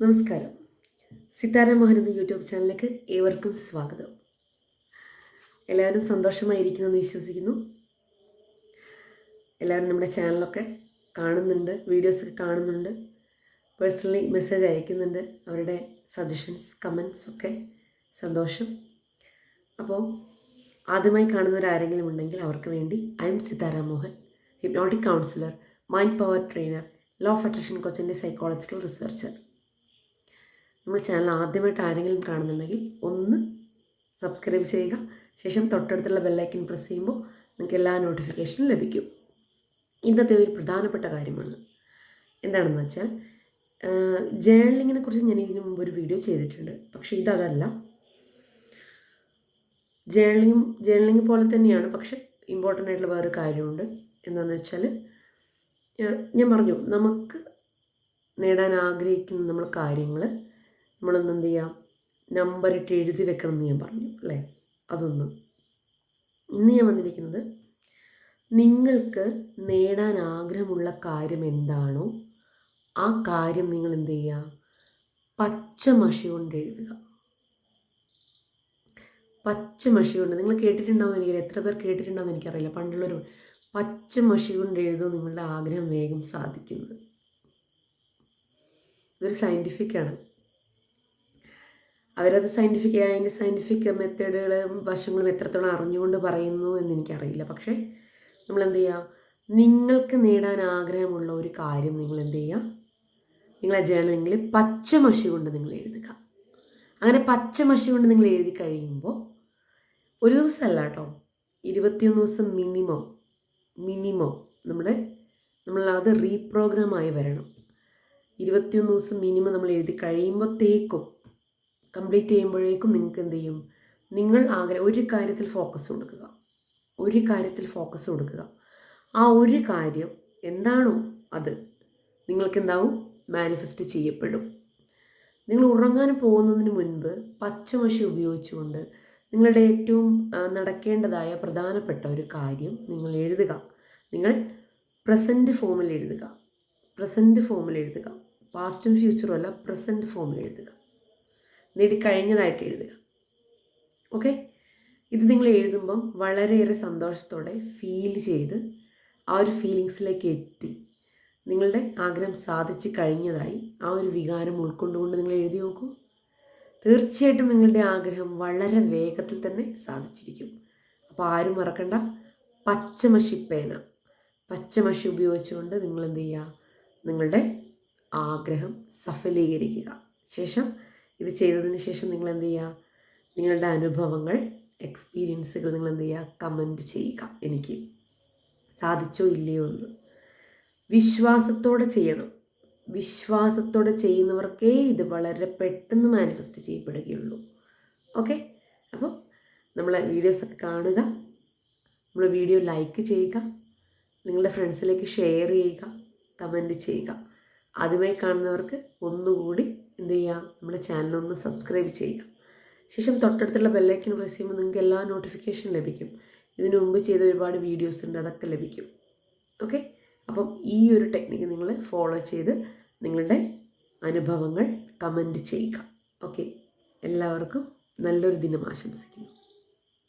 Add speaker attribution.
Speaker 1: നമസ്കാരം. സിതാര എന്ന യൂട്യൂബ് ചാനലിലേക്ക് ഏവർക്കും സ്വാഗതം. എല്ലാവരും സന്തോഷമായിരിക്കുന്നു എന്ന് വിശ്വസിക്കുന്നു. എല്ലാവരും നമ്മുടെ ചാനലൊക്കെ കാണുന്നുണ്ട് വീഡിയോസ് കാണുന്നുണ്ട് പേഴ്സണലി മെസ്സേജ് അയക്കുന്നുണ്ട് അവരുടെ സജഷൻസ് കമൻസ് ഒക്കെ സന്തോഷം. അപ്പോൾ ആദ്യമായി കാണുന്നവരാരെങ്കിലും ഉണ്ടെങ്കിൽ അവർക്ക് വേണ്ടി I am Sithara Mohan hypnotic counsellor mind power trainer law of attraction കോച്ചിന്റെ psychological researcher നമ്മൾ ചാനൽ ആദ്യമായിട്ട് ആരെങ്കിലും കാണുന്നുണ്ടെങ്കിൽ ഒന്ന് സബ്സ്ക്രൈബ് ചെയ്യുക. ശേഷം തൊട്ടടുത്തുള്ള ബെല്ലൈക്കൻ പ്രസ് ചെയ്യുമ്പോൾ നിങ്ങൾക്ക് എല്ലാ നോട്ടിഫിക്കേഷനും ലഭിക്കും. ഇന്നത്തെ ഒരു പ്രധാനപ്പെട്ട കാര്യമാണ്. എന്താണെന്ന് വെച്ചാൽ ജേണലിങ്ങിനെ കുറിച്ച് ഞാൻ ഇതിനു മുമ്പ് ഒരു വീഡിയോ ചെയ്തിട്ടുണ്ട്. പക്ഷേ ഇതല്ല ജേണലിങ് ജേണലിങ് പോലെ തന്നെയാണ്. പക്ഷേ ഇമ്പോർട്ടന്റ് ആയിട്ടുള്ള വേറൊരു കാര്യമുണ്ട്. എന്താണെന്ന് വെച്ചാൽ ഞാൻ പറഞ്ഞു നമുക്ക് നേടാൻ ആഗ്രഹിക്കുന്ന നമ്മൾ കാര്യങ്ങൾ നമ്മളൊന്ന് എന്ത് ചെയ്യാം നമ്പറിട്ട് എഴുതി വെക്കണം എന്ന് ഞാൻ പറഞ്ഞു അല്ലേ? അതൊന്ന്. ഇന്ന് ഞാൻ വന്നിരിക്കുന്നത് നിങ്ങൾക്ക് നേടാൻ ആഗ്രഹമുള്ള കാര്യം എന്താണോ ആ കാര്യം നിങ്ങൾ എന്ത് ചെയ്യുക പച്ച മഷി കൊണ്ട് എഴുതുക. പച്ചമഷി കൊണ്ട് നിങ്ങൾ കേട്ടിട്ടുണ്ടാവും എനിക്കറിയാം എത്ര പേർ കേട്ടിട്ടുണ്ടാവും എനിക്കറിയില്ല. പണ്ടുള്ളൊരു പച്ച മഷി കൊണ്ട് എഴുതുക നിങ്ങളുടെ ആഗ്രഹം വേഗം സാധിക്കുന്നത് ഇതൊരു സയന്റിഫിക്കാണ് അവരത് സയന്റിഫിക് അതിന്റെ സയന്റിഫിക് മെത്തേഡുകളും വശങ്ങളും എത്രത്തോളം അറിഞ്ഞുകൊണ്ട് പറയുന്നു എന്ന് എനിക്കറിയില്ല പക്ഷേ നമ്മൾ എന്ത് ചെയ്യുക നിങ്ങൾക്ക് നേടാൻ ആഗ്രഹമുള്ള ഒരു കാര്യം നിങ്ങൾ എന്ത് ചെയ്യുക നിങ്ങളെ ജേണലിങ്ങിൽ പച്ച മഷി കൊണ്ട് നിങ്ങൾ എഴുതുക. അങ്ങനെ പച്ചമഷി കൊണ്ട് നിങ്ങൾ എഴുതി കഴിയുമ്പോൾ ഒരു ദിവസമല്ല കേട്ടോ. ഇരുപത്തിയൊന്ന് ദിവസം മിനിമം മിനിമം നമ്മുടെ നമ്മൾ അത് റീപ്രോഗ്രാമായി വരണം. ഇരുപത്തിയൊന്ന് ദിവസം മിനിമം നമ്മൾ എഴുതി കഴിയുമ്പോഴത്തേക്കും കംപ്ലീറ്റ് ചെയ്യുമ്പോഴേക്കും നിങ്ങൾക്ക് എന്ത് ചെയ്യും? നിങ്ങൾ ആഗ്രഹം ഒരു കാര്യത്തിൽ ഫോക്കസ് കൊടുക്കുക. ഒരു കാര്യത്തിൽ ഫോക്കസ് കൊടുക്കുക. ആ ഒരു കാര്യം എന്താണോ അത് നിങ്ങൾക്ക് എന്താവും മാനിഫെസ്റ്റ് ചെയ്യപ്പെടും. നിങ്ങൾ ഉറങ്ങാൻ പോകുന്നതിന് മുൻപ് പച്ചമഷി ഉപയോഗിച്ചുകൊണ്ട് നിങ്ങളുടെ ഏറ്റവും നടക്കേണ്ടതായ പ്രധാനപ്പെട്ട ഒരു കാര്യം നിങ്ങൾ എഴുതുക. നിങ്ങൾ പ്രസന്റ് ഫോമിൽ എഴുതുക. പ്രസന്റ് ഫോമിൽ എഴുതുക. പാസ്റ്റും ഫ്യൂച്ചറും അല്ല പ്രസന്റ് ഫോമിൽ എഴുതുക. നേടിക്കഴിഞ്ഞതായിട്ട് എഴുതുക. ഓക്കെ ഇത് നിങ്ങൾ എഴുതുമ്പം വളരെയേറെ സന്തോഷത്തോടെ ഫീൽ ചെയ്ത് ആ ഒരു ഫീലിങ്സിലേക്ക് എത്തി. നിങ്ങളുടെ ആഗ്രഹം സാധിച്ചു കഴിഞ്ഞതായി ആ ഒരു വികാരം ഉൾക്കൊണ്ടുകൊണ്ട് നിങ്ങൾ എഴുതി നോക്കൂ. തീർച്ചയായിട്ടും നിങ്ങളുടെ ആഗ്രഹം വളരെ വേഗത്തിൽ തന്നെ സാധിച്ചിരിക്കും. അപ്പോൾ ആരും മറക്കണ്ട. പച്ചമഷി പേന. പച്ചമഷി ഉപയോഗിച്ചുകൊണ്ട് നിങ്ങൾ എന്ത് ചെയ്യുക? നിങ്ങളുടെ ആഗ്രഹം സഫലീകരിക്കുക. ശേഷം ഇത് ചെയ്തതിന് ശേഷം നിങ്ങൾ എന്ത് ചെയ്യുക നിങ്ങളുടെ അനുഭവങ്ങൾ എക്സ്പീരിയൻസുകൾ നിങ്ങൾ എന്ത് ചെയ്യുക. കമന്റ് ചെയ്യുക എനിക്ക് സാധിച്ചോ ഇല്ലയോ എന്ന്. വിശ്വാസത്തോടെ ചെയ്യണം. വിശ്വാസത്തോടെ ചെയ്യുന്നവർക്കേ ഇത് വളരെ പെട്ടെന്ന് മാനിഫെസ്റ്റ് ചെയ്യപ്പെടുകയുള്ളൂ. ഓക്കെ അപ്പോൾ നമ്മളെ വീഡിയോസൊക്കെ കാണുക. നമ്മൾ വീഡിയോ ലൈക്ക് ചെയ്യുക. നിങ്ങളുടെ ഫ്രണ്ട്സിലേക്ക് ഷെയർ ചെയ്യുക. കമന്റ് ചെയ്യുക. ആദ്യമായി കാണുന്നവർക്ക് ഒന്നുകൂടി എന്ത് ചെയ്യുക നമ്മുടെ ചാനലൊന്ന് സബ്സ്ക്രൈബ് ചെയ്യുക. ശേഷം തൊട്ടടുത്തുള്ള ബെല്ലൈക്കൻ പ്രസ് ചെയ്യുമ്പോൾ നിങ്ങൾക്ക് എല്ലാ നോട്ടിഫിക്കേഷൻ ലഭിക്കും. ഇതിനു മുമ്പ് ചെയ്ത ഒരുപാട് വീഡിയോസ് ഉണ്ട് അതൊക്കെ ലഭിക്കും. ഓക്കെ? അപ്പം ഈ ഒരു ടെക്നിക്ക് നിങ്ങൾ ഫോളോ ചെയ്ത് നിങ്ങളുടെ അനുഭവങ്ങൾ കമന്റ് ചെയ്യുക. ഓക്കെ? എല്ലാവർക്കും നല്ലൊരു ദിനം ആശംസിക്കുന്നു.